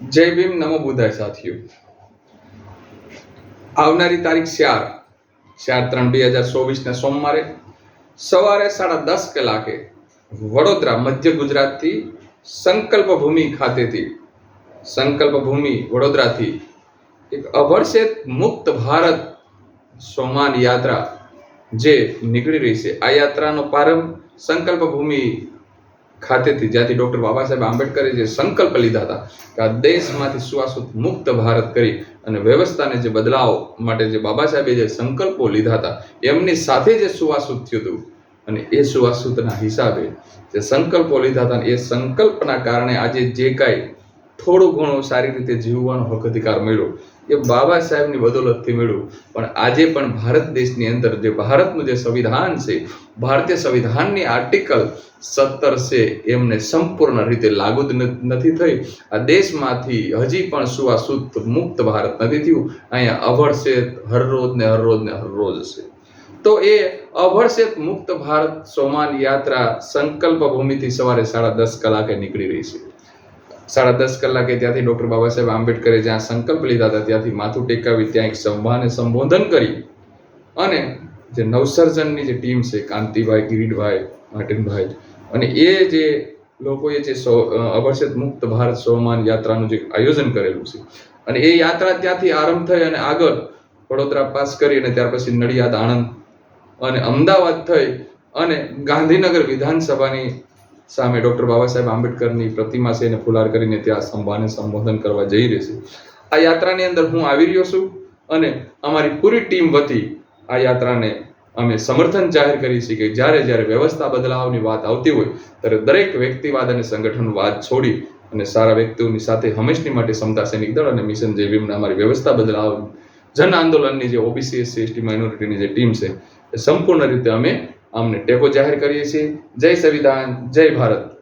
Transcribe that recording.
જય ભીમ નમો બુધાય સાથીઓ. આવનારી તારીખ ચાર ચાર ત્રણ બે હજાર ચોવીસને સોમવારે સવારે સાડા દસ કલાકે વડોદરા મધ્ય ગુજરાતથી સંકલ્પ ભૂમિ ખાતેથી સંકલ્પ ભૂમિ વડોદરાથી એક અભરશેત મુક્ત ભારત સોમાન યાત્રા જે નીકળી રહી છે. આ યાત્રાનો પ્રારંભ સંકલ્પ ભૂમિ ખાતેથી જ્યાંથી ડૉક્ટર બાબા આંબેડકરે જે સંકલ્પ લીધા હતા કે આ દેશમાંથી સુવાસુત મુક્ત ભારત કરી અને વ્યવસ્થાને જે બદલાવ માટે જે બાબા સાહેબે જે સંકલ્પો લીધા હતા, એમની સાથે જે સુવાસુત થયું હતું અને એ સુવાસુતના હિસાબે જે સંકલ્પો લીધા હતા એ સંકલ્પના કારણે આજે જે કાંઈ થોડું ઘણું સારી રીતે જીવવાનો હક અધિકાર મળ્યો. એ બાબા સાહેબની બદોલતથી મળ્યું. પણ આજે પણ ભારત દેશની અંદર જે ભારતનું જે સંવિધાન છે, ભારતીય સંવિધાનની આર્ટિકલ સત્તર છે, એમને સંપૂર્ણ રીતે લાગુ જ નથી થઈ. આ દેશમાંથી હજી પણ સુવાસુત મુક્ત ભારત નથી થયું. અહીંયા અભરસેત હરરોજ ને હરરોજ ને હરરોજ છે. તો એ અભરશેત મુક્ત ભારત સોમાન યાત્રા સંકલ્પ ભૂમિથી સવારે સાડા દસ કલાકે નીકળી રહી છે. સાડા દસ કલાકે ત્યાંથી ડૉક્ટર બાબા સાહેબ આંબેડકરે જ્યાં સંકલ્પ લીધા હતા ત્યાંથી માથું ટેકાવી ત્યાં એક સભાને સંબોધન કરી અને જે નવસર્જનની જે ટીમ છે કાંતિભાઈ કિરીટભાઈ માર્ટિનભાઈ અને એ જે લોકોએ જે સો અ, મુક્ત ભારત સોમાન યાત્રાનું જે આયોજન કરેલું છે અને એ યાત્રા ત્યાંથી આરંભ થઈ અને આગળ વડોદરા પાસ કરી અને ત્યાર પછી નડિયાદ આણંદ અને અમદાવાદ થઈ અને ગાંધીનગર વિધાનસભાની સામે ડૉક્ટર બાબા સાહેબ આંબેડકરની પ્રતિમા છે એને ફુલાર કરીને ત્યાં સંભાને સંબોધન કરવા જઈ રહી છે. આ યાત્રાની અંદર હું આવી રહ્યો છું અને અમારી પૂરી ટીમ વતી આ યાત્રાને અમે સમર્થન જાહેર કરી છીએ કે જ્યારે જ્યારે વ્યવસ્થા બદલાવની વાત આવતી હોય, ત્યારે દરેક વ્યક્તિવાદ અને સંગઠનવાદ છોડી અને સારા વ્યક્તિઓની સાથે હંમેશની માટે સમતા સૈનિક દળ અને મિશન જે ભીમના અમારી વ્યવસ્થા બદલાવ, જન આંદોલનની જે ઓબીસી એસસી એસટી માઇનોરિટીની જે ટીમ છે, એ સંપૂર્ણ રીતે અમે આમને ટેકો જાહેર કરીએ છીએ. જય સંવિધાન જય ભારત.